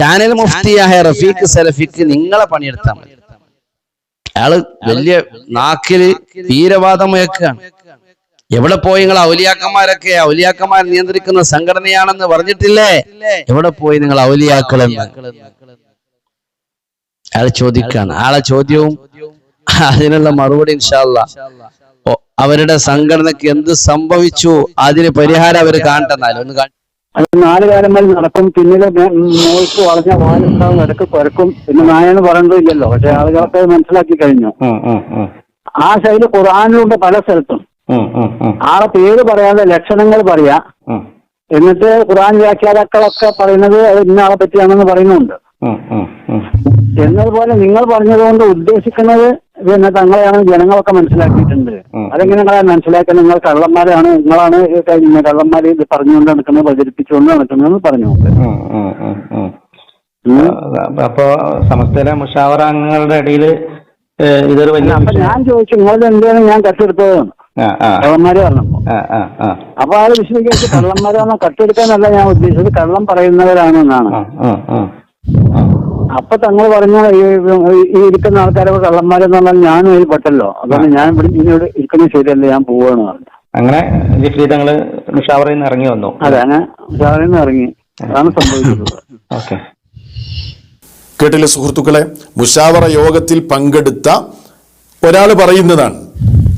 Channel മുഫ്തിയായ Rafeeq സലഫിക്ക് നിങ്ങളെ പണിയെടുത്താൽ മതി. അയാൾ വലിയ നാക്കിൽ തീരവാദം മുയക്കാണ് എവിടെ പോയി നിങ്ങൾ ഔലിയാക്കന്മാരൊക്കെ? ഔലിയാക്കന്മാർ നിയന്ത്രിക്കുന്ന സംഘടനയാണെന്ന് പറഞ്ഞിട്ടില്ലേ? എവിടെ പോയി നിങ്ങൾ ഔലിയാക്കളെന്ന്? അയാൾ ചോദിക്കാണ്. ആളെ ചോദ്യവും അതിനുള്ള മറുപടി ഇൻഷാല്ല അവരുടെ സംഘടനക്ക് എന്ത് സംഭവിച്ചു? അതിന് പരിഹാരം അവർ കാണട്ടെന്നാലും. ഒന്ന് അത് നാല് കാലം വരെ നടക്കും. പിന്നീട് മേ- മോൾക്ക് വളഞ്ഞ വാലുണ്ടാവും ഇടയ്ക്ക് കുരക്കും പിന്നെ നായെന്ന് പറയേണ്ടതില്ലല്ലോ പക്ഷെ ആളുകളൊക്കെ മനസ്സിലാക്കി കഴിഞ്ഞു. ആ ശൈലി ഖുറാനിലുണ്ട് പല സ്ഥലത്തും. ആളെ പേര് പറയാതെ ലക്ഷണങ്ങൾ പറയാ. എന്നിട്ട് ഖുറാൻ വ്യാഖ്യാതാക്കളൊക്കെ പറയുന്നത് അത് ഇന്ന ആളെ പറ്റിയാണെന്ന് പറയുന്നുണ്ട്. എന്നതുപോലെ നിങ്ങൾ പറഞ്ഞതുകൊണ്ട് ഉദ്ദേശിക്കുന്നത് പിന്നെ തങ്ങളെയാണ് ജനങ്ങളൊക്കെ മനസ്സിലാക്കിയിട്ടുണ്ട്. അതെങ്ങനെ നിങ്ങളെ മനസ്സിലാക്കാൻ നിങ്ങൾ കള്ളന്മാരാണ് നിങ്ങളാണ് കള്ളന്മാരെ ഇത് പറഞ്ഞുകൊണ്ട് നടക്കുന്നത് പ്രചരിപ്പിച്ചുകൊണ്ട് നടക്കുന്നതെന്ന് പറഞ്ഞു. അപ്പോ സമസ്തയിലെ മുഷാവറ അംഗങ്ങളുടെ ഇടയിൽ ഇതൊരു വലിയ അപ്പൊ ഞാൻ ചോദിച്ചു നിങ്ങളത് എന്താണ് ഞാൻ കട്ടെടുത്തത്? കള്ളന്മാര് പറഞ്ഞപ്പോ. അപ്പൊ ആ, വിശദീകരിച്ച് കള്ളന്മാരാണോ കട്ടെടുക്കാനല്ല ഞാൻ ഉദ്ദേശിച്ചത്. കള്ളം പറയുന്നവരാണെന്നാണ്. അപ്പൊ തങ്ങൾ പറഞ്ഞ ഈ ഇരിക്കുന്ന ആൾക്കാരൊക്കെ കള്ളന്മാരെന്ന് പറഞ്ഞാൽ ഞാനും അതിൽ പെട്ടല്ലോ. അതാണ് ഞാൻ ഇവിടെ ഇനിയോട് ഇരിക്കുന്ന ശരിയല്ല ഞാൻ പോവാണ് പറഞ്ഞു അങ്ങനെ ജിഫ്രി തങ്ങൾ മുഷാവറയിൽ നിന്ന് ഇറങ്ങി വന്നു. അതെ അങ്ങനെ ഉഷാറിൽ നിന്ന് ഇറങ്ങി. അതാണ് സംഭവിച്ചത്. ഓക്കെ. കേട്ടില്ല സുഹൃത്തുക്കളെ? മുഷാവറ യോഗത്തിൽ പങ്കെടുത്ത ഒരാൾ പറയുന്നതാണ്.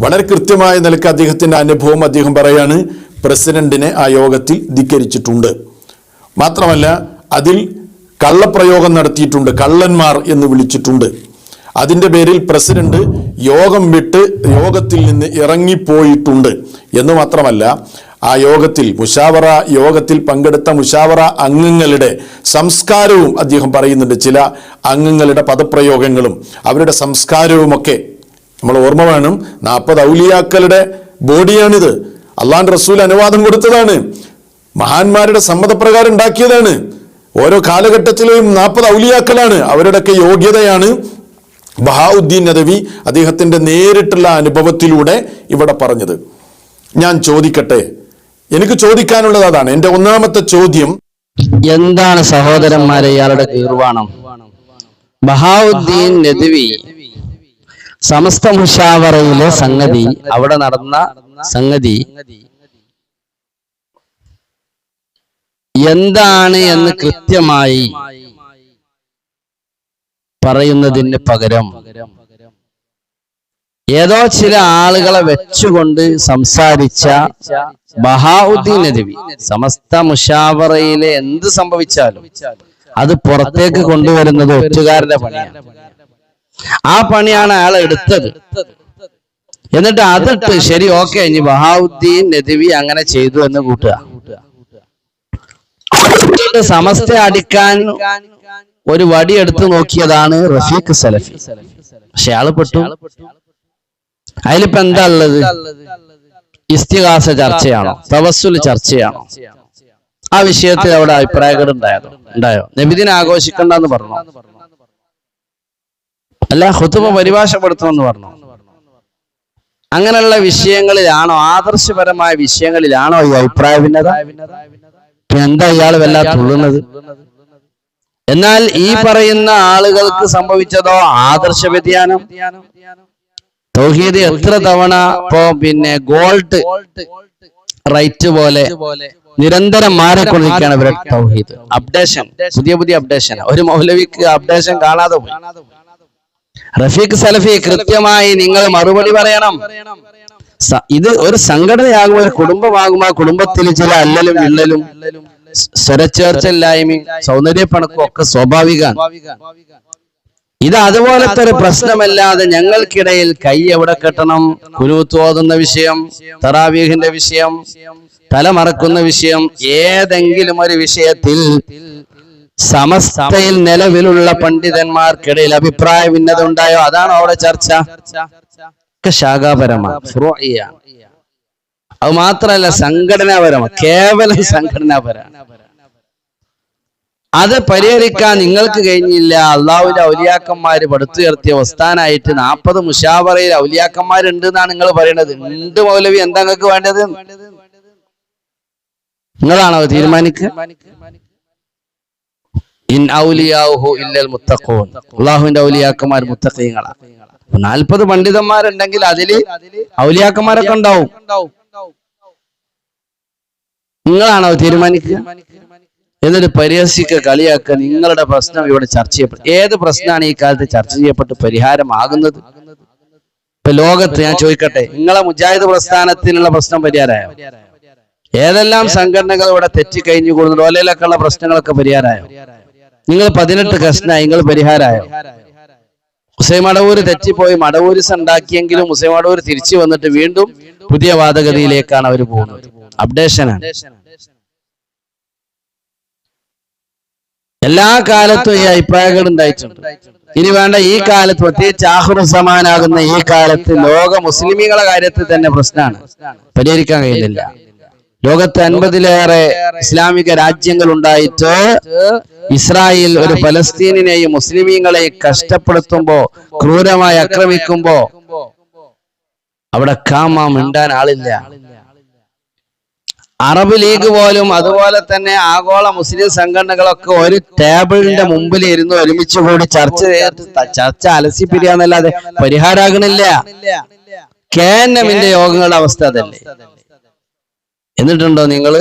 വളരെ കൃത്യമായ നിലയ്ക്ക് അദ്ദേഹത്തിന്റെ അനുഭവം അദ്ദേഹം പറയാണ്. പ്രസിഡന്റിനെ ആ യോഗത്തിൽ ധിക്കരിച്ചിട്ടുണ്ട്. മാത്രമല്ല അതിൽ കള്ളപ്രയോഗം നടത്തിയിട്ടുണ്ട് കള്ളന്മാർ എന്ന് വിളിച്ചിട്ടുണ്ട്. അതിന്റെ പേരിൽ പ്രസിഡന്റ് യോഗം വിട്ട് യോഗത്തിൽ നിന്ന് ഇറങ്ങിപ്പോയിട്ടുണ്ട്. എന്ന് മാത്രമല്ല ആ യോഗത്തിൽ മുഷാവറ യോഗത്തിൽ പങ്കെടുത്ത മുഷാവറ അംഗങ്ങളുടെ സംസ്കാരവും അദ്ദേഹം പറയുന്നുണ്ട്. ചില അംഗങ്ങളുടെ പദപ്രയോഗങ്ങളും അവരുടെ സംസ്കാരവുമൊക്കെ നമ്മൾ ഓർമ്മ വേണം. നാൽപ്പത് ഔലിയാക്കളുടെ ബോഡിയാണിത്. അള്ളാൻ റസൂൽ അനുവാദം കൊടുത്തതാണ്. മഹാന്മാരുടെ സമ്മതപ്രകാരം ഉണ്ടാക്കിയതാണ്. ഓരോ കാലഘട്ടത്തിലെയും നാൽപ്പത് ഔലിയാക്കളാണ്. അവരുടെയൊക്കെ യോഗ്യതയാണ് ബഹാഉദ്ദീൻ നദവി അദ്ദേഹത്തിന്റെ നേരിട്ടുള്ള അനുഭവത്തിലൂടെ ഇവിടെ പറഞ്ഞത്. ഞാൻ ചോദിക്കട്ടെ? എനിക്ക് ചോദിക്കാനുള്ളത് അതാണ്. എന്റെ ഒന്നാമത്തെ ചോദ്യം എന്താണ് സഹോദരന്മാരെ ഇയാളുടെ കീർവാണം ബഹാവുദ്ദീൻ നദവി സമസ്ത മുഷാവറയിലെ സംഗതി അവിടെ നടന്ന സംഗതി എന്താണ് എന്ന് കൃത്യമായി പറയുന്നതിന് പകരം ഏതോ ചില ആളുകളെ വെച്ചുകൊണ്ട് സംസാരിച്ച ബഹാഉദ്ദീൻ നദവി സമസ്ത മുഷാവറയിലെ എന്ത് സംഭവിച്ചാലും അത് പുറത്തേക്ക് കൊണ്ടുവരുന്നത് ഒറ്റുകാരുടെ പണിയാണ്. ആ പണിയാണ് അയാൾ എടുത്തത്. എന്നിട്ട് അതിട്ട് ശരി ഓക്കെ ഇനി ബഹാവുദ്ദീൻ നദവി അങ്ങനെ ചെയ്തു എന്ന് കൂട്ടുക. എന്നിട്ട് സമസ്ത അടിക്കാൻ ഒരു വടി എടുത്തു നോക്കിയതാണ് റഫീഖ് സലഫി. പക്ഷെ അയാൾ പെട്ടു അതിലിപ്പോ എന്താ ഉള്ളത്? ഇസ്തിഹാസ ചർച്ചയാണോ? തവസ്സുൽ ചർച്ചയാണോ? ആ വിഷയത്തിൽ അവിടെ അഭിപ്രായങ്ങൾ ഉണ്ടായതോ? ഉണ്ടായോ? നബിദിനെ ആഘോഷിക്കണ്ടെന്ന് പറഞ്ഞു? അല്ല ഹുത്തുബ പരിഭാഷപ്പെടുത്തണമെന്ന് പറഞ്ഞു? അങ്ങനെയുള്ള വിഷയങ്ങളിലാണോ ആദർശപരമായ വിഷയങ്ങളിലാണോ ഈ അഭിപ്രായ ഭിന്നത? എന്താ ഇയാൾ വല്ലാതെ എന്നാൽ ഈ പറയുന്ന ആളുകൾക്ക് സംഭവിച്ചതോ ആദർശ വ്യതിയാനം? തൗഹീദ് എത്ര തവണ ഇപ്പോ പിന്നെ ഗോൾഡ് റൈറ്റ് പോലെ നിരന്തരം മാറിക്കൊണ്ടിരിക്കുകയാണ് ഇവരുടെ തൗഹീദ്. അപ്ഡേഷൻ പുതിയ പുതിയ അപ്ഡേഷൻ. ഒരു മൗലവിക്ക് അപ്ഡേഷൻ കാണാതെ പോയി. റഫീഖ് സലഫി കൃത്യമായി നിങ്ങൾ മറുപടി പറയണം. ഇത് ഒരു സംഘടനയാകുമ്പോൾ ഒരു ആ കുടുംബത്തിൽ ചില അല്ലലും വിള്ളലും സ്വരച്ചേർച്ചയില്ലായ്മയും സൗന്ദര്യപ്പണക്കും ഒക്കെ സ്വാഭാവികമാണ്. ഇത് അതുപോലത്തെ ഒരു പ്രശ്നമല്ലാതെ ഞങ്ങൾക്കിടയിൽ കൈ എവിടെ കെട്ടണം കുരുത്തോതുന്ന വിഷയം തറാവീഹിന്റെ വിഷയം തലമറക്കുന്ന വിഷയം ഏതെങ്കിലും ഒരു വിഷയത്തിൽ സമസ്തയിൽ നിലവിലുള്ള പണ്ഡിതന്മാർക്കിടയിൽ അഭിപ്രായ ഭിന്നത ഉണ്ടായോ അതാണ് അവിടെ ചർച്ച? ഒക്കെ ശാഖാപരമാണ്. ഫ്രോയാണ് അത് മാത്രമല്ല സംഘടനാപരമാണ്. കേവലം സംഘടനാപരമാണ്. അത് പരിഹരിക്കാൻ നിങ്ങൾക്ക് കഴിഞ്ഞില്ല. അള്ളാഹുവിന്റെ ഔലിയാക്കന്മാര് പടുത്തുയർത്തിയ വസ്ഥാനായിട്ട് നാൽപ്പത് മുഷാവറയിൽ ഔലിയാക്കന്മാരുണ്ട് എന്നാണ് നിങ്ങൾ പറയുന്നത് ഉണ്ട് മൗലവി എന്താ നിങ്ങൾക്ക് വേണ്ടത്? നിങ്ങളാണോ തീരുമാനിക്കുക? ഇൻ ഔലിയാഹു ഇല്ലൽ മുത്തഖൂൻ. അള്ളാഹുവിന്റെ ഔലിയാക്കന്മാർ മുത്തഖീങ്ങളാണ്. നാൽപ്പത് പണ്ഡിതന്മാരുണ്ടെങ്കിൽ അതിൽ ഔലിയാക്കന്മാരൊക്കെ ഉണ്ടാവും. നിങ്ങളാണോ തീരുമാനിക്കുക? എന്നിട്ട് പരിഹസിക്കുക കളിയാക്കുക. നിങ്ങളുടെ പ്രശ്നം ഇവിടെ ചർച്ച ചെയ്യപ്പെട്ടു. ഏത് പ്രശ്നമാണ് ഈ കാലത്ത് ചർച്ച ചെയ്യപ്പെട്ട്? പരിഹാരമാകുന്നത്. ഇപ്പൊ ലോകത്ത് ഞാൻ ചോദിക്കട്ടെ നിങ്ങളെ മുജാഹിദ് പ്രസ്ഥാനത്തിനുള്ള പ്രശ്നം പരിഹാരമായോ? ഏതെല്ലാം സംഘടനകൾ ഇവിടെ തെറ്റിക്കഴിഞ്ഞു കൂടുന്നുണ്ട് ഓലയിലൊക്കെ പ്രശ്നങ്ങളൊക്കെ പരിഹാരമായോ? നിങ്ങൾ പതിനെട്ട് കഷ്ണായി നിങ്ങൾ പരിഹാരമായോ? മുസ്ലിം മടവൂര് തെറ്റിപ്പോയി. മടവൂരിസ് ഉണ്ടാക്കിയെങ്കിലും മുസ്ലിം തിരിച്ചു വന്നിട്ട് വീണ്ടും പുതിയ വാദഗതിയിലേക്കാണ് അവർ പോകുന്നത്. അപ്ഡേഷനാണ്. എല്ലാ കാലത്തും ഈ അഭിപ്രായങ്ങൾ ഉണ്ടായിട്ടുണ്ട്. ഇനി വേണ്ട ഈ കാലത്ത് പ്രത്യേകിച്ച് ആഹുറസമാനാകുന്ന ഈ കാലത്ത് ലോക മുസ്ലിമീങ്ങളെ കാര്യത്തിൽ തന്നെ പ്രശ്നമാണ്. പരിഹരിക്കാൻ കഴിയുന്നില്ല. ലോകത്ത് അൻപതിലേറെ ഇസ്ലാമിക രാജ്യങ്ങൾ ഉണ്ടായിട്ട് ഇസ്രായേൽ ഒരു ഫലസ്തീനെയും മുസ്ലിമീങ്ങളെ കഷ്ടപ്പെടുത്തുമ്പോ ക്രൂരമായി ആക്രമിക്കുമ്പോ അവിടെ കാമാ മിണ്ടാൻ ആളില്ല. അറബ് ലീഗ് പോലും അതുപോലെ തന്നെ ആഗോള മുസ്ലിം സംഘടനകളൊക്കെ ഒരു ടേബിളിന്റെ മുമ്പിൽ ഇരുന്ന് ഒരുമിച്ച് കൂടി ചർച്ച ചർച്ച അലസി പിരിയാന്നല്ലാതെ പരിഹാരാകണില്ല കേന്നമിന്റെ യോഗങ്ങളുടെ അവസ്ഥ അതല്ലേ? എന്നിട്ടുണ്ടോ നിങ്ങൾ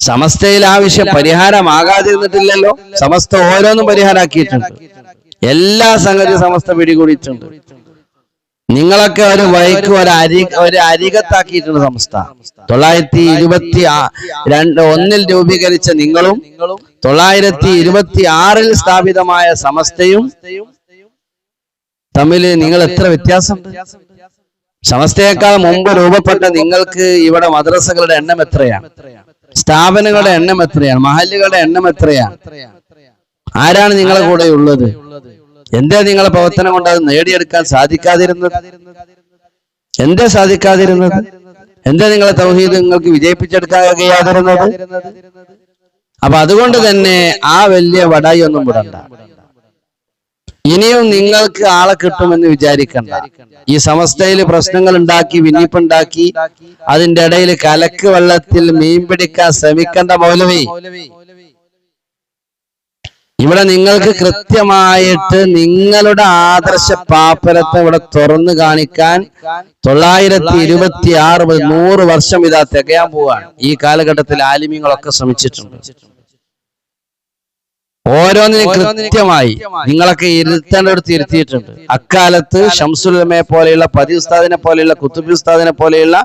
സമസ്തയിൽ ആവശ്യം പരിഹാരമാകാതിരുന്നിട്ടില്ലല്ലോ. സമസ്ത ഓരോന്നും പരിഹാരമാക്കിയിട്ടുണ്ട് എല്ലാ സംഗതി സമസ്ത പിടികൂടിയിട്ടുണ്ട്. നിങ്ങളൊക്കെ ഒരു വഴിക്ക് ഒരു അരി ഒരു അരികത്താക്കിയിട്ടുണ്ട് സമസ്ത. തൊള്ളായിരത്തി ഇരുപത്തി രണ്ട് ഒന്നിൽ രൂപീകരിച്ച നിങ്ങളും തൊള്ളായിരത്തി ഇരുപത്തി ആറിൽ സ്ഥാപിതമായ സമസ്തയും തമ്മിൽ നിങ്ങൾ എത്ര വ്യത്യാസമുണ്ട്? സമസ്തയേക്കാൾ മുമ്പ് രൂപപ്പെട്ട നിങ്ങൾക്ക് ഇവിടെ മദ്രസകളുടെ എണ്ണം എത്രയാണ്? സ്ഥാപനങ്ങളുടെ എണ്ണം എത്രയാണ്? മഹല്ലുകളുടെ എണ്ണം എത്രയാണ്? ആരാണ് നിങ്ങളെ കൂടെ ഉള്ളത്? എന്താ നിങ്ങളെ പ്രവർത്തനം കൊണ്ട് അത് നേടിയെടുക്കാൻ സാധിക്കാതിരുന്നത്? എന്താ സാധിക്കാതിരുന്നത്? എന്താ നിങ്ങളെ തൗഹീദ് നിങ്ങൾക്ക് വിജയിപ്പിച്ചെടുക്കാൻ കഴിയാതിരുന്നത് അപ്പൊ അതുകൊണ്ട് തന്നെ ആ വലിയ വടായി ഒന്നും വിടണ്ട. ഇനിയും നിങ്ങൾക്ക് ആളെ കിട്ടുമെന്ന് വിചാരിക്കണ്ട. ഈ സമസ്തയിൽ പ്രശ്നങ്ങൾ ഉണ്ടാക്കി വിന്നിപ്പുണ്ടാക്കി അതിന്റെ ഇടയിൽ കലക്ക് വെള്ളത്തിൽ മീൻ പിടിക്കാൻ ശ്രമിക്കേണ്ട മൗലവി. ഇവിടെ നിങ്ങൾക്ക് കൃത്യമായിട്ട് നിങ്ങളുടെ ആദർശ പാപ്പരത്തെ ഇവിടെ തുറന്നു കാണിക്കാൻ തൊള്ളായിരത്തി ഇരുപത്തി ആറ് നൂറ് വർഷം ഇതാ തികയാൻ പോവാണ്. ഈ കാലഘട്ടത്തിൽ ആലിമ്യങ്ങളൊക്കെ ശ്രമിച്ചിട്ടുണ്ട്. ഓരോന്നിനും കൃത്യമായി നിങ്ങളൊക്കെ ഇരുത്തേണ്ടടുത്ത് ഇരുത്തിയിട്ടുണ്ട് അക്കാലത്ത് ഷംസുലമയെ പോലെയുള്ള പതി ഉസ്താദിനെ പോലെയുള്ള കുത്തുബി ഉസ്താദിനെ പോലെയുള്ള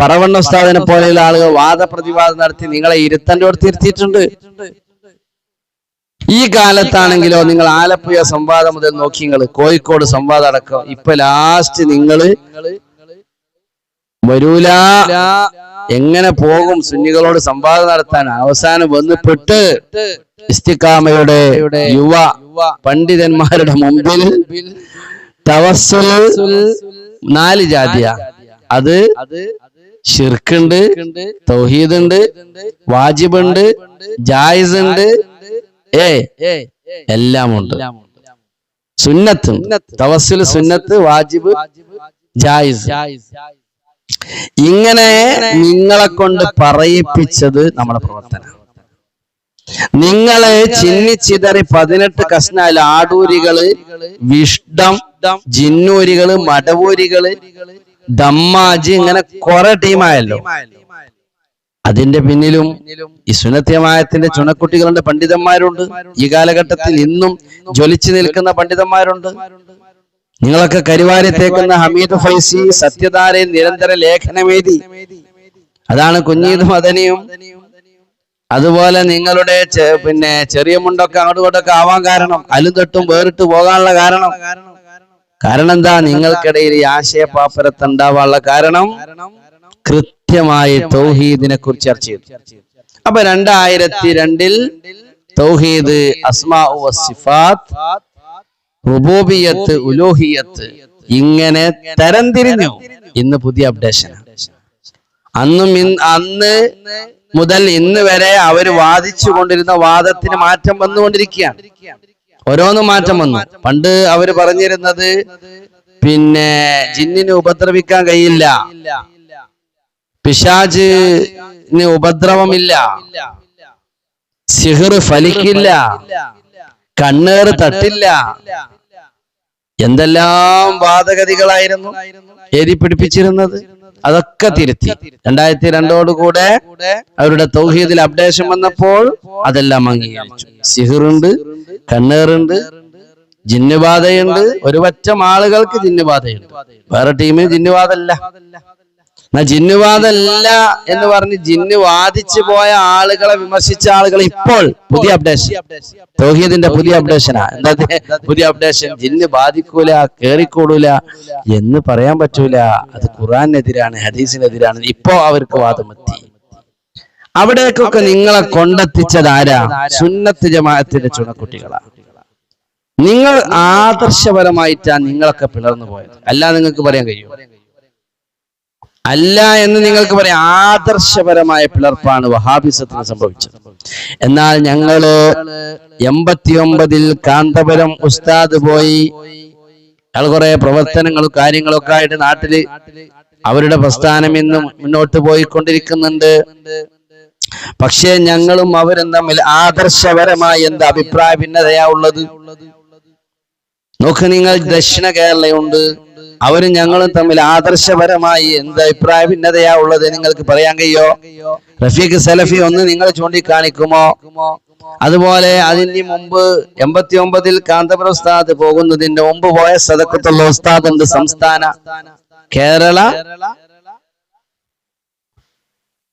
പറവണ്ണ ഉസ്താദിനെ പോലെയുള്ള ആളുകൾ വാദപ്രതിവാദം നടത്തി നിങ്ങളെ ഇരുത്തേണ്ടടുത്ത് ഇരുത്തിയിട്ടുണ്ട് ഈ കാലത്താണെങ്കിലോ നിങ്ങൾ ആലപ്പുഴ സംവാദം മുതൽ നോക്കി നിങ്ങൾ കോഴിക്കോട് സംവാദം അടക്കം ഇപ്പൊ ലാസ്റ്റ് നിങ്ങൾ വരൂല. എങ്ങനെ പോകും സുന്നികളോട് സംവാദം നടത്താൻ? അവസാനം വന്ന് പെട്ട് ഇസ്തിക്കാമയുടെ യുവ പണ്ഡിതന്മാരുടെ മുമ്പിൽ തവസ്സുൽ നാല് ജാതിയ. അത് ഷിർക്കുണ്ട് തൗഹീദ് ഉണ്ട് വാജിബുണ്ട് ജായിസ് ഉണ്ട് ഏ എല്ലാം ഉണ്ട് സുന്നത്ത് തവസ്സുൽ സുന്നത്ത് വാജിബ് ജായിസ്. ഇങ്ങനെ നിങ്ങളെ കൊണ്ട് പറയിപ്പിച്ചത് നമ്മുടെ പ്രവർത്തനം നിങ്ങൾ ചിന്നിച്ചിതറി പതിനെട്ട് കഷ്ണാൽ ആടൂരികൾ വിഷ്ടം ജിന്നൂരികൾ മടവൂരികൾ ദമ്മാജി ഇങ്ങനെ കുറെ ടീമായല്ലോ. അതിന്റെ പിന്നിലും ഈ സുനത്യമായത്തിന്റെ ചുണക്കുട്ടികളുടെ പണ്ഡിതന്മാരുണ്ട്. ഈ കാലഘട്ടത്തിൽ ഇന്നും ജ്വലിച്ചു നിൽക്കുന്ന പണ്ഡിതന്മാരുണ്ട്. നിങ്ങളൊക്കെ കരുവാരി തേക്കുന്ന ഹമീദ് ഫൈസി സത്യധാരയിൽ നിരന്തര ലേഖനമേതി അതാണ് കുഞ്ഞീദ് മദനിയും. അതുപോലെ നിങ്ങളുടെ പിന്നെ ചെറിയ മുണ്ടൊക്കെ അങ്ങോട്ടും ആവാൻ കാരണം അലും തൊട്ടും വേറിട്ട് പോകാനുള്ള കാരണം. കാരണം എന്താ നിങ്ങൾക്കിടയിൽ ഈ ആശയപാപ്പരത്ത് ഉണ്ടാവാനുള്ള കാരണം കൃത്യമായി തൗഹീദിനെ കുറിച്ച് ചർച്ച ചെയ്തു. അപ്പൊ രണ്ടായിരത്തി രണ്ടിൽ തൗഹീദ് അസ്മാ സിഫാത്ത് റുബൂബിയത്ത് ഉലോഹിയത്ത് ഇങ്ങനെ തരംതിരിഞ്ഞു. ഇന്ന് പുതിയ അപ്ഡേഷൻ അന്നും അന്ന് മുതൽ ഇന്ന് വരെ അവർ വാദിച്ചു കൊണ്ടിരുന്ന വാദത്തിന് മാറ്റം വന്നുകൊണ്ടിരിക്കുകയാണ്. ഓരോന്നും മാറ്റം വന്നു. പണ്ട് അവർ പറഞ്ഞിരുന്നത് പിന്നെ ജിന്നിന് ഉപദ്രവിക്കാൻ കഴിയില്ല. പിശാജിന് ഉപദ്രവമില്ല. സിഹർ ഫലിക്കില്ല. കണ്ണേറ് തട്ടില്ല. എന്തെല്ലാം വാദഗതികളായിരുന്നു എഴുതി പിടിപ്പിച്ചിരുന്നത്. അതൊക്കെ തിരുത്തി. രണ്ടായിരത്തി രണ്ടോടുകൂടെ അവരുടെ തൗഹീദിൽ അപ്ഡേഷൻ വന്നപ്പോൾ അതെല്ലാം അംഗീകരിച്ചു. സിഹിറുണ്ട് കണ്ണേറുണ്ട് ജിന്നുബാധയുണ്ട്. ഒരു പറ്റം ആളുകൾക്ക് ജിന്നുബാധയുണ്ട്. വേറെ ടീമിന് ജിന്നുബാധല്ല എന്നാ ജിന്നുവാദല്ല എന്ന് പറഞ്ഞ് ജിന്ന് വാദിച്ചു പോയ ആളുകളെ വിമർശിച്ച ആളുകൾ ഇപ്പോൾ പുതിയ അപ്ഡേഷൻ തൗഹീദിന്റെ പുതിയ അപ്ഡേഷനാ എന്താ? പുതിയ അപ്ഡേഷൻ ജിന്ന് ബാധിക്കൂല കേറിക്കൂടൂല എന്ന് പറയാൻ പറ്റൂല. അത് ഖുറാനെതിരാണ് ഹദീസിനെതിരാണ്. ഇപ്പോ അവർക്ക് വാദമെത്തി അവിടേക്കൊക്കെ നിങ്ങളെ കൊണ്ടെത്തിച്ചത് ആരാ? സുന്നത്ത് ജമാഅത്തിന്റെ ചുണക്കുട്ടികളാ. നിങ്ങൾ ആദർശപരമായിട്ടാ നിങ്ങളൊക്കെ പിളർന്നു പോയത്. അല്ല നിങ്ങൾക്ക് പറയാൻ കഴിയും? അല്ല എന്ന് നിങ്ങൾക്ക് പറയാം. ആദർശപരമായ പിളർപ്പാണ് വഹാബിസത്തിന് സംഭവിച്ചത്. എന്നാൽ ഞങ്ങൾ എൺപത്തിയൊമ്പതിൽ കാന്തപുരം ഉസ്താദ് പോയി. അയാൾ കുറെ പ്രവർത്തനങ്ങളും കാര്യങ്ങളൊക്കെ ആയിട്ട് നാട്ടിൽ അവരുടെ പ്രസ്ഥാനം ഇന്നും മുന്നോട്ട് പോയിക്കൊണ്ടിരിക്കുന്നുണ്ട്. പക്ഷേ ഞങ്ങളും അവരും തമ്മിൽ ആദർശപരമായ എന്ത് അഭിപ്രായ ഭിന്നതയാ ഉള്ളത്? നോക്ക് നിങ്ങൾ ദക്ഷിണ കേരളയുണ്ട്. അവരും ഞങ്ങളും തമ്മിൽ ആദർശപരമായി എന്ത് അഭിപ്രായ ഭിന്നതയാ ഉള്ളത് നിങ്ങൾക്ക് പറയാൻ കഴിയോ? റഫീഖ് സലഫി ഒന്ന് നിങ്ങൾ ചൂണ്ടിക്കാണിക്കുമോ? അതുപോലെ അതിന് മുമ്പ് എൺപത്തി ഒമ്പതിൽ കാന്തപുര ഉസ്താദ് പോകുന്നതിന്റെ മുമ്പ് പോയ സദക്കത്തുള്ള ഉസ്താദ് ഉണ്ട് സംസ്ഥാന? കേരള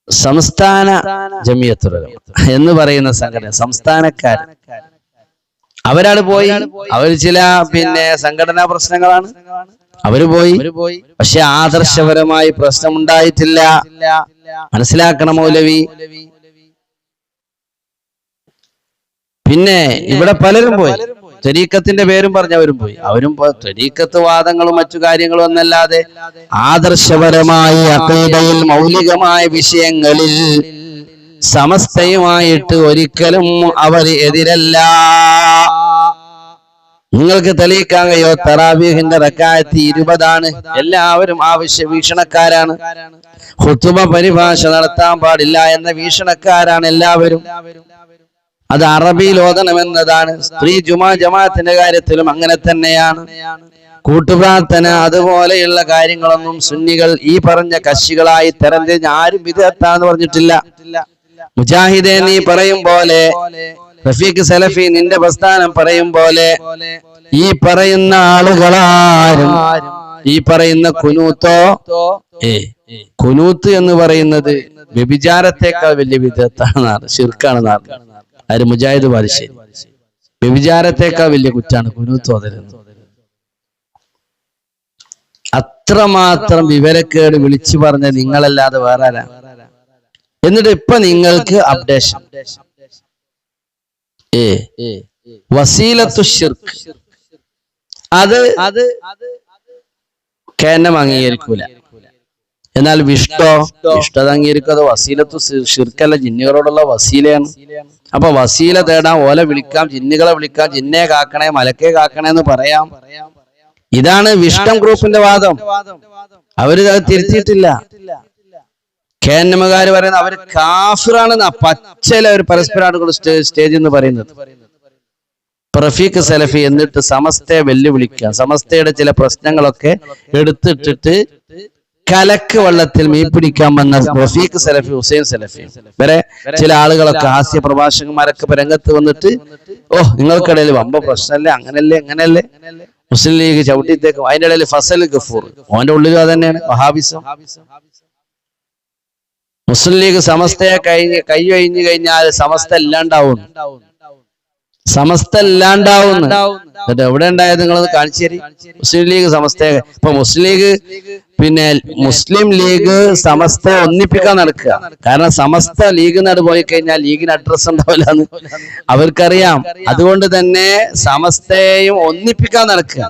സംസ്ഥാന ജമിയത്തു എന്ന് പറയുന്ന സംഘടന സംസ്ഥാനക്കാർ. അവരാണ് പോയി. അവർ ചില പിന്നെ സംഘടനാ പ്രശ്നങ്ങളാണ്. അവർ പോയി. പക്ഷെ ആദർശപരമായി പ്രശ്നമുണ്ടായിട്ടില്ല. മനസ്സിലാക്കണം മൗലവി. പിന്നെ ഇവിടെ പലരും പോയി. ത്വരീക്കത്തിന്റെ പേരും പറഞ്ഞവരും പോയി. അവരും ത്വരീക്കത്ത് വാദങ്ങളും മറ്റു കാര്യങ്ങളും ഒന്നല്ലാതെ ആദർശപരമായി അക്കീദയിൽ മൗലികമായ വിഷയങ്ങളിൽ സമസ്തയുമായിട്ട് ഒരിക്കലും അവർ എതിരല്ല. നിങ്ങൾക്ക് തെളിയിക്കാൻ കഴിയോ തറാബീഹിന്റെ റക്കായത്തി ഇരുപതാണ്. എല്ലാവരും ആവശ്യ വീക്ഷണക്കാരാണ്. ഹുത്തുമ പരിഭാഷ നടത്താൻ പാടില്ല എന്ന വീക്ഷണക്കാരാണ് എല്ലാവരും. അത് അറബിയിൽ ഓതണമെന്നതാണ് സ്ത്രീ ജുമാ ജമാഅത്തിന്റെ കാര്യത്തിലും അങ്ങനെ തന്നെയാണ്. കൂട്ടുപ്രാർത്ഥന അതുപോലെയുള്ള കാര്യങ്ങളൊന്നും സുന്നികൾ ഈ പറഞ്ഞ കശികളായി തരംതിരിഞ്ഞ് ആരും വിധത്താന്ന് പറഞ്ഞിട്ടില്ല. മുജാഹിദേ നീ പറയും പോലെ റഫീഖ് സലഫി നിന്റെ പ്രസ്ഥാനം പറയും പോലെ ഈ പറയുന്ന ആളുകളാരും ഈ പറയുന്ന കുനൂത്തോ ഏ കുനൂത്ത് എന്ന് പറയുന്നത് വ്യഭിചാരത്തെക്കാൾ വലിയ വിധത്താണ് ഷിർക്കാണെന്നാണ് ആര് മുജാഹിദ് ബാലുശ്ശേരി? വ്യഭിചാരത്തെക്കാൾ വലിയ കുറ്റാണ് കുനൂത്ത് ഓതരുന്നത് അത്രമാത്രം വിവരക്കേട് വിളിച്ചു പറഞ്ഞ നിങ്ങളല്ലാതെ വേറെ എന്നിട്ട് ഇപ്പൊ നിങ്ങൾക്ക് അപ്ഡേഷൻ വസീലത്തു അത് അത് കേന്നം അംഗീകരിക്കൂല. എന്നാൽ വിഷ്ടോ? വിഷ്ടത അംഗീകരിക്കും അത് വസീലത്തു ഷിർക്കല്ല ജിന്നുകളോടുള്ള വസീലയാണ്. അപ്പൊ വസീല തേടാം ഓല വിളിക്കാം ജിന്നുകളെ വിളിക്കാം ജിന്നെ കാക്കണേ മലക്കെ കാക്കണേ എന്ന് പറയാം. ഇതാണ് വിഷ്ടം ഗ്രൂപ്പിന്റെ വാദം. അവർ തിരുത്തിയിട്ടില്ല. കേന്നമകാര് പറയുന്നത് അവർ കാഫിറാണെന്ന പച്ചല ഒരു പരസ്പരമാണ് സ്റ്റേജ് എന്ന് പറയുന്നത്. പ്രഫീഖ് സലഫി എന്നിട്ട് സമസ്തയെ വെല്ലുവിളിക്കുക. സമസ്തയുടെ ചില പ്രശ്നങ്ങളൊക്കെ എടുത്തിട്ടിട്ട് കലക്ക് വള്ളത്തിൽ മീൻ പിടിക്കാൻ വന്ന റഫീഖ് സലഫി ഹുസൈൻ സലഫി. വരെ ചില ആളുകളൊക്കെ ഹാസ്യ പ്രഭാഷകന്മാരൊക്കെ രംഗത്ത് വന്നിട്ട് ഓ നിങ്ങൾക്കിടയിൽ വമ്പ പ്രശ്നമല്ലേ അങ്ങനല്ലേ അങ്ങനല്ലേ മുസ്ലിം ലീഗ് ചവിട്ടിത്തേക്കും. അതിന്റെ ഇടയിൽ ഫസൽ ഗഫൂർ. ഓന്റെ ഉള്ളിലും അതന്നെയാണ് വഹാബിസം. മുസ്ലിം ലീഗ് സമസ്തയെ കഴിഞ്ഞ് കൈ കഴിഞ്ഞു കഴിഞ്ഞാൽ സമസ്ത ഇല്ലാണ്ടാവും. സമസ്ത ഇല്ലാണ്ടാവുന്നു. എന്നിട്ട് എവിടെ ഉണ്ടായത് നിങ്ങളത് കാണിച്ചു തരി. മുസ്ലിം ലീഗ് സമസ്ത ഇപ്പൊ മുസ്ലിം ലീഗ് പിന്നെ മുസ്ലിം ലീഗ് സമസ്ത ഒന്നിപ്പിക്കാൻ നടക്കുക. കാരണം സമസ്ത ലീഗ് നട പോയി കഴിഞ്ഞാൽ ലീഗിന് അഡ്രസ് ഉണ്ടാവില്ല എന്ന് അവർക്കറിയാം. അതുകൊണ്ട് തന്നെ സമസ്തയെയും ഒന്നിപ്പിക്കാൻ നടക്കുക.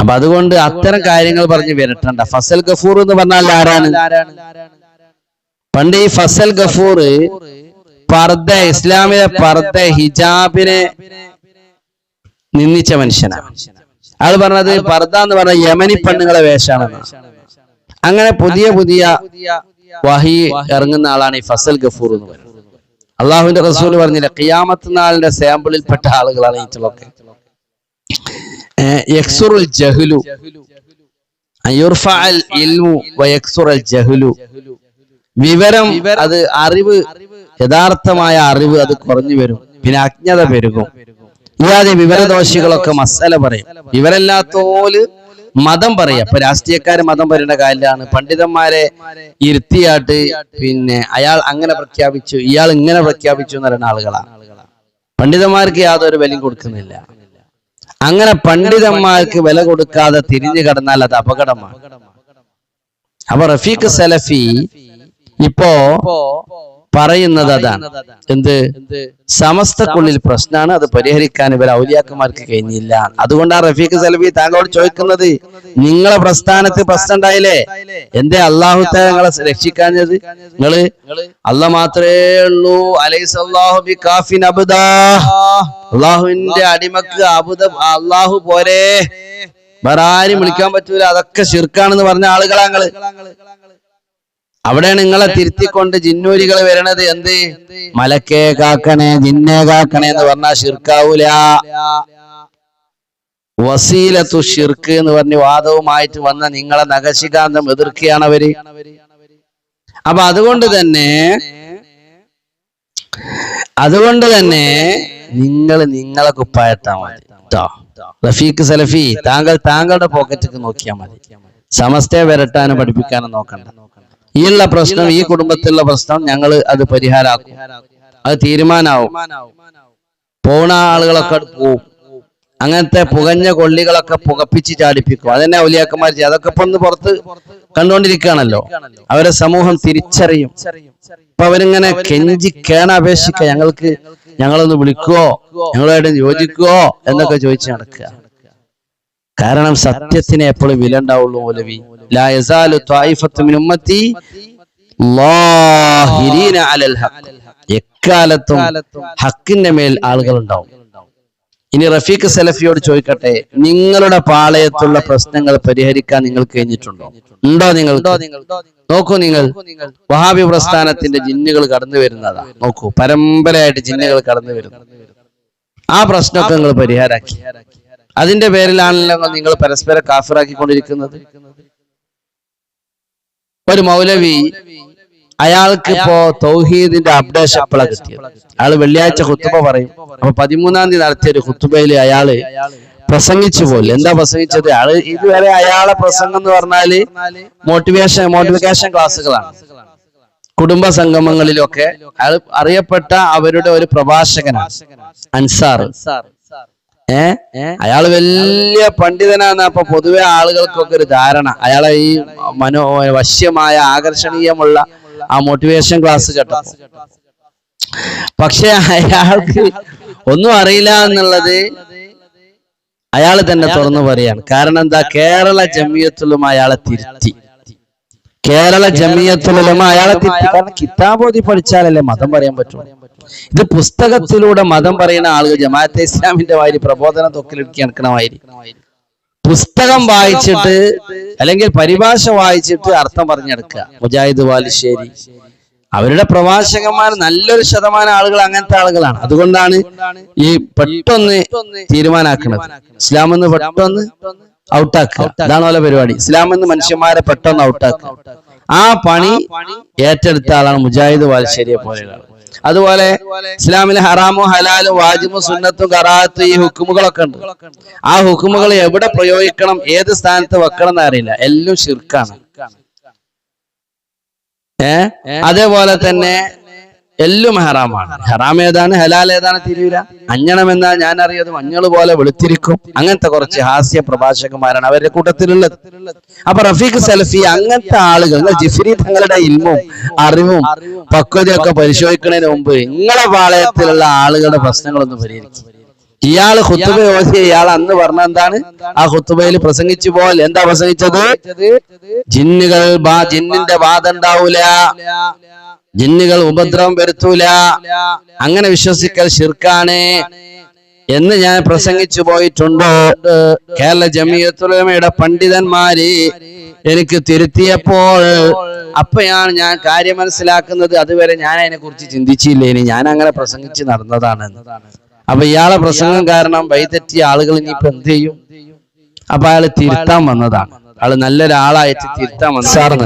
അപ്പൊ അതുകൊണ്ട് അത്തരം കാര്യങ്ങൾ പറഞ്ഞ് വരട്ടണ്ട. ഫസൽ ഗഫൂർ എന്ന് പറഞ്ഞാൽ ആരാണ്? പണ്ട് ഈ ഫസൽ ഗഫൂർ പർദ്ദ ഇസ്ലാമിലെ പർദ്ദ ഹിജാബിനെ നിന്ദിച്ച മനുഷ്യനാണ്. അത് പറഞ്ഞത് പർദ്ദ എന്ന് പറഞ്ഞ യമനി പെണ്ണുങ്ങളെ വേഷാണെന്ന് അങ്ങനെ പുതിയ പുതിയ വഹി ഇറങ്ങുന്ന ആളാണ് ഈ ഫസൽ ഗഫൂർ എന്ന് പറയുന്നത്. അള്ളാഹുവിന്റെ റസൂൽ പറഞ്ഞില്ല ഖിയാമത്ത് നാളിന്റെ സാമ്പിളിൽപ്പെട്ട ആളുകളാണ് ഈറ്റളൊക്കെ ഇൽമു വിവരം അത് അറിവ് യഥാർത്ഥമായ അറിവ് അത് കുറഞ്ഞു വരും. പിന്നെ അജ്ഞത പെരുകും. ഇല്ലാതെ വിവരദോഷികളൊക്കെ മസാല പറയും. വിവരമില്ലാത്തോൽ മതം പറയാം. ഇപ്പൊ രാഷ്ട്രീയക്കാര് മതം പറയേണ്ട കാര്യമാണ് പണ്ഡിതന്മാരെ ഇരുത്തിയാട്ട് പിന്നെ അയാൾ അങ്ങനെ പ്രഖ്യാപിച്ചു ഇയാൾ ഇങ്ങനെ പ്രഖ്യാപിച്ചു എന്ന് പറയുന്ന ആളുകളാണ് പണ്ഡിതന്മാർക്ക് യാതൊരു വിലയും കൊടുക്കുന്നില്ല. അങ്ങനെ പണ്ഡിതന്മാർക്ക് വില കൊടുക്കാതെ തിരിഞ്ഞു കടന്നാൽ അത് അപകടമാണ്. അപ്പൊ റഫീഖ് സലഫി ഇപ്പോ പറയുന്നത് അതാണ് എന്ത്? സമസ്തക്കുള്ളിൽ പ്രശ്നമാണ് അത് പരിഹരിക്കാൻ ഇവർ ഔലിയാക്കന്മാർക്ക് കഴിഞ്ഞില്ല. അതുകൊണ്ടാണ് റഫീഖ് സലഫി താങ്കളോട് ചോദിക്കുന്നത് നിങ്ങളെ പ്രസ്ഥാനത്ത് പ്രശ്നം ഉണ്ടായില്ലേ എന്തേ അള്ളാഹു നിങ്ങളെ രക്ഷിക്കാഞ്ഞത്? നിങ്ങൾ അല്ല മാത്രമേ ഉള്ളൂ. അലൈസല്ലാഹു കാഫിൻ അബുദാ. അള്ളാഹുവിന്റെ അടിമക്ക് അബുദ അള്ളാഹു പോരെ. വേറെ ആരും വിളിക്കാൻ പറ്റൂല. അതൊക്കെ ശിർക്കാണെന്ന് പറഞ്ഞ ആളുകളാ നിങ്ങൾ. അവിടെയാണ് നിങ്ങളെ തിരുത്തിക്കൊണ്ട് ജിന്നൂരികൾ വരണത് എന്ത്? മലക്കേ കാക്കണേ ജിന്നേ കാക്കണേ എന്ന് പറഞ്ഞാൽ ഷിർക്കാവൂല വസീലത്തു ഷിർക്ക് എന്ന് പറഞ്ഞ് വാദവുമായിട്ട് വന്ന നിങ്ങളെ നഖശികാന്തം എതിർക്കുകയാണ് അവർ. അപ്പൊ അതുകൊണ്ട് തന്നെ അതുകൊണ്ട് തന്നെ നിങ്ങൾ നിങ്ങളെ കുപ്പായത്താ മതി. റഫീഖ് സലഫി താങ്കൾ താങ്കളുടെ പോക്കറ്റിക്ക് നോക്കിയാൽ മതി. സമസ്തയെ വരട്ടാനും പഠിപ്പിക്കാനും നോക്കണ്ട. ഈ ഉള്ള പ്രശ്നം ഈ കുടുംബത്തിലുള്ള പ്രശ്നം ഞങ്ങൾ അത് പരിഹാരമാക്കും അത് തീരുമാനാവും. പോണ ആളുകളൊക്കെ പോവും. അങ്ങനത്തെ പുകഞ്ഞ കൊള്ളികളൊക്കെ പുകപ്പിച്ച് ചാടിപ്പിക്കും. അതന്നെ ഔലിയാക്കന്മാർ ചെയ്യും. അതൊക്കെ ഇപ്പൊ ഒന്ന് പുറത്ത് കണ്ടുകൊണ്ടിരിക്കുകയാണല്ലോ അവരെ സമൂഹം തിരിച്ചറിയും. അപ്പൊ അവരിങ്ങനെ കെഞ്ചി കേണ അപേക്ഷിക്ക ഞങ്ങൾക്ക് ഞങ്ങളൊന്ന് വിളിക്കുവോ ഞങ്ങളുമായിട്ട് യോജിക്കുവോ എന്നൊക്കെ ചോദിച്ച് നടക്കുക. കാരണം സത്യത്തിന് എപ്പോഴും വില ഉണ്ടാവുള്ളൂ മൗലവി. എക്കാലത്തും ഹക്കിന്റെ മേൽ ആളുകൾ ഉണ്ടാവും. ഇനി റഫീഖ് സലഫിയോട് ചോദിക്കട്ടെ നിങ്ങളുടെ പാളയത്തുള്ള പ്രശ്നങ്ങൾ പരിഹരിക്കാൻ നിങ്ങൾ കഴിഞ്ഞിട്ടുണ്ടോ? ഉണ്ടോ നിങ്ങൾ നോക്കൂ നിങ്ങൾ. വഹാബി പ്രസ്ഥാനത്തിന്റെ ജിന്നുകൾ കടന്നു വരുന്നതാ. നോക്കൂ. പരമ്പരയായിട്ട് ജിന്നുകൾ കടന്നു വരുന്നു. ആ പ്രശ്നമൊക്കെ നിങ്ങൾ പരിഹാരാക്കി. അതിന്റെ പേരിലാണല്ലോ നിങ്ങൾ പരസ്പരം കാഫിറാക്കിക്കൊണ്ടിരിക്കുന്നത്. ഒരു മൗലവി അയാൾക്ക് ഇപ്പോ തൗഹീദിന്റെ അപ്ഡേഷൻ എപ്പോഴാ കിട്ടിയത്? അയാൾ വെള്ളിയാഴ്ച കുത്തുബ പറയും. അപ്പൊ പതിമൂന്നാം തീയതി നടത്തിയ ഒരു കുത്തുബയിൽ അയാൾ പ്രസംഗിച്ചു പോലെ. എന്താ പ്രസംഗിച്ചത്? അയാൾ ഇതുവരെ അയാളെ പ്രസംഗം എന്ന് പറഞ്ഞാൽ മോട്ടിവേഷൻ മോട്ടിവേഷൻ ക്ലാസ്സുകളാണ്. കുടുംബ സംഗമങ്ങളിലൊക്കെ അയാൾ അറിയപ്പെട്ട അവരുടെ ഒരു പ്രഭാഷകനാണ് അൻസാർ. ഏ? അയാൾ വലിയ പണ്ഡിതനാണ്. അപ്പൊ പൊതുവെ ആളുകൾക്കൊക്കെ ഒരു ധാരണ. അയാളെ ഈ മനോ വശ്യമായ ആകർഷണീയമുള്ള ആ മോട്ടിവേഷൻ ക്ലാസ് കേട്ടപ്പോ പക്ഷെ അയാൾക്ക് ഒന്നും അറിയില്ല എന്നുള്ളത് അയാൾ തന്നെ തുറന്നു പറയാണ്. കാരണം എന്താ? കേരള ജമിയത്തുലും അയാളെ തിരുത്തി. കേരള ജമിയത്തുലും അയാളെ തിരുത്തി. കാരണം കിതാബോധി പഠിച്ചാലല്ലേ മതം പറയാൻ പറ്റുള്ളൂ ഇത് പുസ്തകത്തിലൂടെ മതം പറയുന്ന ആളുകൾ ജമാഅത്തെ ഇസ്ലാമിന്റെ വാരി പ്രബോധനം തൊക്കിലിടുക്കി പുസ്തകം വായിച്ചിട്ട് അല്ലെങ്കിൽ പരിഭാഷ വായിച്ചിട്ട് അർത്ഥം പറഞ്ഞെടുക്കുക. മുജാഹിദ് വാലിശ്ശേരി അവരുടെ പ്രവാചകന്മാർ നല്ലൊരു ശതമാനം ആളുകൾ അങ്ങനത്തെ ആളുകളാണ്. അതുകൊണ്ടാണ് ഈ പെട്ടെന്ന് തീരുമാനാക്കുന്നത് ഇസ്ലാം എന്ന് പെട്ടെന്ന് ഔട്ടാക്കുക. അതാണ് പോലെ പരിപാടി. ഇസ്ലാം എന്ന് മനുഷ്യന്മാരെ പെട്ടെന്ന് ഔട്ടാക്കുക. ആ പണി ഏറ്റെടുത്ത ആളാണ് മുജാഹിദ് വാലിശ്ശേരിയെ പോലെയുള്ള അതുപോലെ ഇസ്ലാമിൽ ഹറാമോ ഹലാലോ വാജിബും സുന്നത്തും കറാത്തും ഈ ഹുക്കുമുകളൊക്കെ ഉണ്ട്. ആ ഹുക്കുമുകൾ എവിടെ പ്രയോഗിക്കണം ഏത് സ്ഥാനത്ത് വെക്കണം എന്ന് അറിയില്ല എല്ലാം ഷിർക്കാണ് ഏ? അതേപോലെ തന്നെ എല്ലാം ഹറാമാണ്. ഹറാം ഏതാണ്? ഹലാൽ ഏതാണ് തിരിയൂല അഞ്ഞണം എന്നാ ഞാൻ അറിയത് മഞ്ഞൾ പോലെ വെളുത്തിരിക്കും. അങ്ങനത്തെ കുറച്ച് ഹാസ്യ പ്രഭാഷകന്മാരാണ് അവരുടെ കൂട്ടത്തിലുള്ളത്. അപ്പൊ റഫീഖ് സലഫി അങ്ങനത്തെ ആളുകൾ ജിഫിരി തങ്ങളുടെ ഇൽമും അറിവും പക്വതയൊക്കെ പരിശോധിക്കുന്നതിന് മുമ്പ് നിങ്ങളെ പാളയത്തിലുള്ള ആളുകളുടെ പ്രശ്നങ്ങളൊന്നും പരിഹരിക്കും. ഇയാൾ ഹുത്തുബ ഓതി ഇയാൾ അന്ന് പറഞ്ഞ എന്താണ്? ആ ഹുത്തുബയിൽ പ്രസംഗിച്ചു പോൽ എന്താ പ്രസംഗിച്ചത്? ജിന്നുകൾ ജിന്നിന്റെ ബാധ ഉണ്ടാവൂല. ജിന്നുകൾ ഉപദ്രവം വരുത്തൂല. അങ്ങനെ വിശ്വസിക്കൽ ശിർക്കാണ്. എന്ന് ഞാൻ പ്രസംഗിച്ചു പോയിട്ടുണ്ട്. കേരള ജമിയത്തുലമയുടെ പണ്ഡിതന്മാര് എനിക്ക് തിരുത്തിയപ്പോൾ അപ്പയാണ് ഞാൻ കാര്യം മനസ്സിലാക്കുന്നത്. അതുവരെ ഞാൻ അതിനെ കുറിച്ച് ചിന്തിച്ചില്ലേനി ഞാൻ അങ്ങനെ പ്രസംഗിച്ച് നടന്നതാണ്. അപ്പൊ ഇയാളെ പ്രസംഗം കാരണം വൈതെറ്റിയ ആളുകൾ ഇനിയിപ്പോ എന്ത് ചെയ്യും? അപ്പൊ അയാൾ തിരുത്താൻ വന്നതാണ്. ആൾ നല്ലൊരാളായിട്ട് തിരുത്താൻ വന്നതാണ്.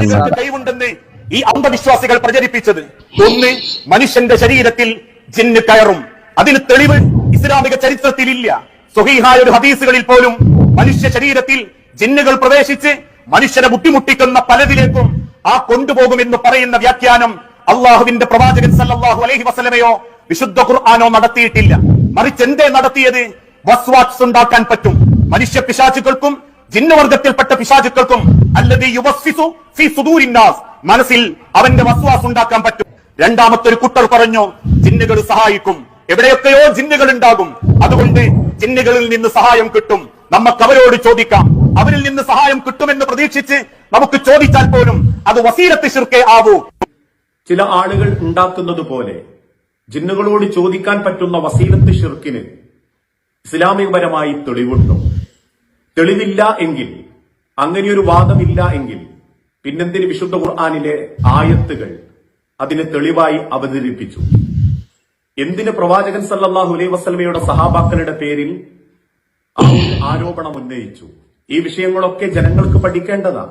ഈ അന്ധവിശ്വാസികൾ പ്രചരിപ്പിച്ചത്. ഒന്ന് മനുഷ്യന്റെ ശരീരത്തിൽ ജിന്ന് കയറും. അതിന് തെളിവ് ഇസ്ലാമിക ചരിത്രത്തിൽ ഇല്ല സുഹീഹായ ഒരു ഹദീസുകളിൽ പോലും മനുഷ്യ ശരീരത്തിൽ ജിന്നുകൾ പ്രവേശിച്ച് മനുഷ്യനെ ബുദ്ധിമുട്ടിക്കുന്ന പലതിലേക്കും ആ കൊണ്ടുപോകുമെന്ന് പറയുന്ന വ്യാഖ്യാനം അള്ളാഹുവിന്റെ പ്രവാചകൻ സല്ലാഹു അലഹി വസല്ലമയോ വിശുദ്ധ ഖുർആാനോ നടത്തിയിട്ടില്ല. മറിച്ച് എന്തേ നടത്തിയത്? വസ്വാക്സ് ഉണ്ടാക്കാൻ പറ്റും. മനുഷ്യ പിശാചുക്കൾക്കും ജിന്നവർഗത്തിൽപ്പെട്ട പിശാചുക്കൾക്കും അല്ലത് യുവസ്ഫിസു ഫി സുദൂരിന്നാസ്. മനസ്സിൽ അവന്റെ വസ്വാസ് ഉണ്ടാക്കാൻ പറ്റും. രണ്ടാമത്തെ ഒരു കുട്ടർ പറഞ്ഞു ജിന്നുകൾ സഹായിക്കും. എവിടെയൊക്കെയോ ജിന്നുകൾ ഉണ്ടാകും അതുകൊണ്ട് ജിന്നുകളിൽ നിന്ന് സഹായം കിട്ടും. നമുക്ക് അവരോട് ചോദിക്കാം. അവരിൽ നിന്ന് സഹായം കിട്ടുമെന്ന് പ്രതീക്ഷിച്ച് നമുക്ക് ചോദിച്ചാൽ പോലും അത് വസീലത്ത് ശിർക്കേ ആവൂ. ചില ആളുകൾ ഉണ്ടാക്കുന്നത് പോലെ ജിന്നുകളോട് ചോദിക്കാൻ പറ്റുന്ന വസീലത്ത് ഷിർക്കിന് ഇസ്ലാമികപരമായി തെളിവുണ്ടോ? തെളിവില്ല എങ്കിൽ അങ്ങനെയൊരു വാദമില്ല എങ്കിൽ പിന്നെന്തിന് വിശുദ്ധ ഖുർആാനിലെ ആയത്തുകൾ അതിനെ തെളിവായി അവതരിപ്പിച്ചു? എന്തിന് പ്രവാചകൻ സല്ലാഹു അലൈ വസ്ലമയുടെ സഹാബാക്കളുടെ പേരിൽ ആരോപണം ഉന്നയിച്ചു? ഈ വിഷയങ്ങളൊക്കെ ജനങ്ങൾക്ക് പഠിക്കേണ്ടതാ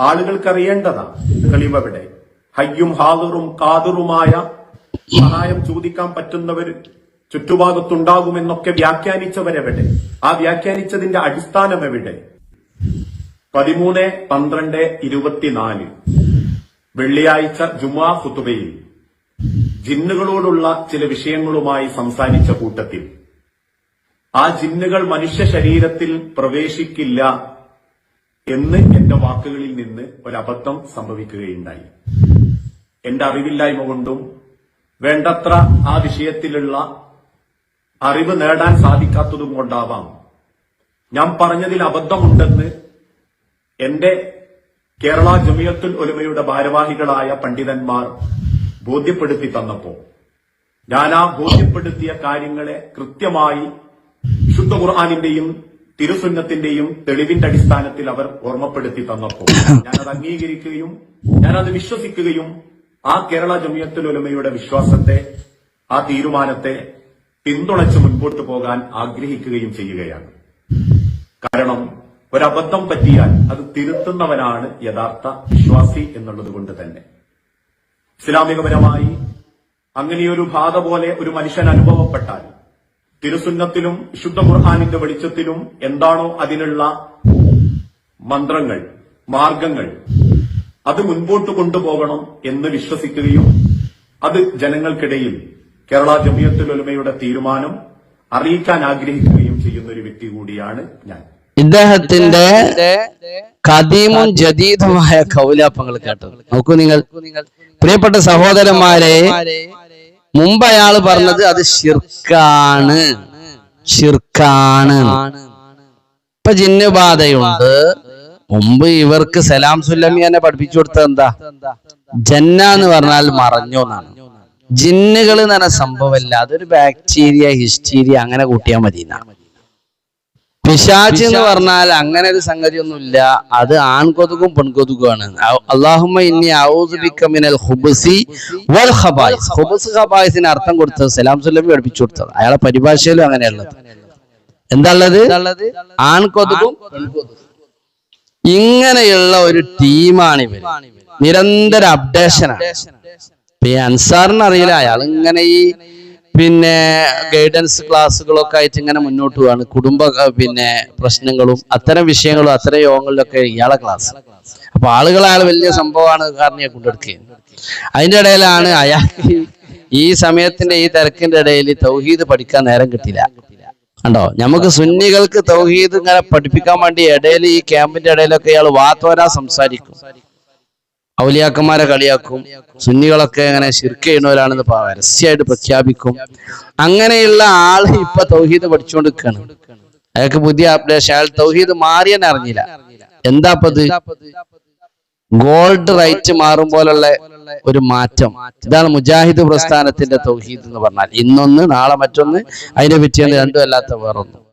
ആളുകൾക്ക് അറിയേണ്ടതാ തെളിവവിടെ. ഹയ്യും ഹാദറും കാതറുമായ സഹായം ചോദിക്കാൻ പറ്റുന്നവർ ചുറ്റുഭാഗത്തുണ്ടാകുമെന്നൊക്കെ വ്യാഖ്യാനിച്ചവരെവിടെ? ആ വ്യാഖ്യാനിച്ചതിന്റെ അടിസ്ഥാനം എവിടെ പതിമൂന്ന് പന്ത്രണ്ട് ഇരുപത്തിനാല്. വെള്ളിയാഴ്ച ജുമാ ഖുതുബയിൽ ജിന്നുകളോടുള്ള ചില വിഷയങ്ങളുമായി സംസാരിച്ച കൂട്ടത്തിൽ. ആ ജിന്നുകൾ മനുഷ്യ ശരീരത്തിൽ പ്രവേശിക്കില്ല എന്ന് എന്റെ വാക്കുകളിൽ നിന്ന് ഒരബദ്ധം സംഭവിക്കുകയുണ്ടായി. എന്റെ അറിവില്ലായ്മ കൊണ്ടും വേണ്ടത്ര ആ വിഷയത്തിലുള്ള അറിവ് നേടാൻ സാധിക്കാത്തതും കൊണ്ടാവാം. ഞാൻ പറഞ്ഞതിൽ അബദ്ധമുണ്ടെന്ന് എന്റെ കേരള ജമിയത്തുൽ ഒലുമയുടെ ഭാരവാഹികളായ പണ്ഡിതന്മാർ ബോധ്യപ്പെടുത്തി തന്നപ്പോ ഞാൻ ആ ബോധ്യപ്പെടുത്തിയ കാര്യങ്ങളെ കൃത്യമായി ശുദ്ധ ഖുർആാനിന്റെയും തിരുസുന്നത്തിന്റെയും തെളിവിന്റെ അടിസ്ഥാനത്തിൽ അവർ ഓർമ്മപ്പെടുത്തി തന്നപ്പോൾ ഞാനത് അംഗീകരിക്കുകയും ഞാനത് വിശ്വസിക്കുകയും ആ കേരള ജമിയത്തുൽ ഉലമയുടെ വിശ്വാസത്തെ ആ തീരുമാനത്തെ പിന്തുണച്ച് മുൻപോട്ട് പോകാൻ ആഗ്രഹിക്കുകയും ചെയ്യുകയാണ്. കാരണം ഒരബദ്ധം പറ്റിയാൽ അത് തിരുത്തുന്നവനാണ് യഥാർത്ഥ വിശ്വാസി എന്നുള്ളത് കൊണ്ട് തന്നെ. ഇസ്ലാമികപരമായി അങ്ങനെയൊരു ബാധ പോലെ ഒരു മനുഷ്യൻ അനുഭവപ്പെട്ടാൽ തിരുസുന്നത്തിലും ശുദ്ധ ഖുർഹാനിന്റെ വെളിച്ചത്തിലും എന്താണോ അതിനുള്ള മന്ത്രങ്ങൾ മാർഗങ്ങൾ അത് മുൻപോട്ട് കൊണ്ടുപോകണം എന്ന് വിശ്വസിക്കുകയും അത് ജനങ്ങൾക്കിടയിൽ കേരള ജമിയത്തുൽ ഉലമയുടെ തീരുമാനം അറിയിക്കാൻ ആഗ്രഹിക്കുകയും ചെയ്യുന്ന ഒരു വ്യക്തി കൂടിയാണ് ഞാൻ. ഇദ്ദേഹത്തിന്റെ കദീമും ജദീദുമായ കൗലാപ്പങ്ങൾ കേട്ടത് നോക്കൂ നിങ്ങൾ. പ്രിയപ്പെട്ട സഹോദരന്മാരെ മുമ്പ് അയാൾ പറഞ്ഞത് അത് ഷിർക്കാണ് ഷിർക്കാണ് ഇപ്പൊ ജിന്നുബാധയുണ്ട്. മുമ്പ് ഇവർക്ക് സലാം സുല്ലമി എന്നെ പഠിപ്പിച്ചു കൊടുത്തത് എന്താ? ജന്ന എന്ന് പറഞ്ഞാൽ മറഞ്ഞു എന്നാണ്. ജിന്നുകൾ എന്ന് പറഞ്ഞ സംഭവമല്ല. അതൊരു ബാക്ടീരിയ ഹിസ്റ്റീരിയ അങ്ങനെ കൂട്ടിയാൽ മതി പിശാച്ച് എന്ന് പറഞ്ഞാൽ അങ്ങനെ ഒരു സംഗതി ഒന്നുമില്ല അത് ആൺകൊതുകും പെൺകൊതുകുമാണ്. അള്ളാഹുമ്മ വൽ അർത്ഥം കൊടുത്തത് സലാം സുല്ലമി പഠിപ്പിച്ചു കൊടുത്തത്. അയാളെ പരിഭാഷയിലും അങ്ങനെയുള്ളത്. എന്താള്ളത് ആൺകൊതുകും ഇങ്ങനെയുള്ള ഒരു ടീമാണ് ഇവർ നിരന്തര അപ്ഡേഷനാണ് ഈ അൻസാറിന് അറിയില്ല. അയാൾ ഇങ്ങനെ ഈ പിന്നെ ഗൈഡൻസ് ക്ലാസ്സുകളൊക്കെ ആയിട്ട് ഇങ്ങനെ മുന്നോട്ട് പോവാണ്. കുടുംബ പിന്നെ പ്രശ്നങ്ങളും അത്തരം വിഷയങ്ങളും അത്തരം യോഗങ്ങളിലൊക്കെ ഇയാളെ ക്ലാസ് അപ്പൊ ആളുകൾ അയാൾ വലിയ സംഭവമാണ് കാരണം കൊണ്ടെടുക്കുകയും അതിന്റെ ഇടയിലാണ് അയാൾക്ക് ഈ സമയത്തിന്റെ ഈ തിരക്കിന്റെ ഇടയിൽ തൗഹീദ് പഠിക്കാൻ നേരം കിട്ടില്ല കണ്ടോ? നമുക്ക് സുന്നികൾക്ക് തൗഹീദ് ഇങ്ങനെ പഠിപ്പിക്കാൻ വേണ്ടി ഇടയിൽ ഈ ക്യാമ്പിന്റെ ഇടയിലൊക്കെ ഇയാൾ വാത്തോരാ സംസാരിക്കും. ഔലിയാക്കന്മാരെ കളിയാക്കും. സുന്നികളൊക്കെ എങ്ങനെ ശിർക്ക് ചെയ്യുന്നവരാണെന്ന് പരസ്യമായിട്ട് പ്രഖ്യാപിക്കും. അങ്ങനെയുള്ള ആൾ ഇപ്പൊ തൗഹീദ് പഠിച്ചുകൊണ്ടിരിക്കുകയാണ്. അയാൾക്ക് പുതിയ അപ്ഡേഷൻ അയാൾ തൗഹീദ് മാറിയെന്ന് അറിഞ്ഞില്ല. എന്താ ഇപ്പത് ഗോൾഡ് റൈറ്റ് മാറും പോലുള്ള ഒരു മാറ്റം. ഇതാണ് മുജാഹിദ് പ്രസ്ഥാനത്തിന്റെ തൗഹീദ് എന്ന് പറഞ്ഞാൽ. ഇന്നൊന്ന് നാളെ മറ്റൊന്ന് അതിനെ പറ്റിയാണ് രണ്ടും അല്ലാത്ത വേറൊന്നും.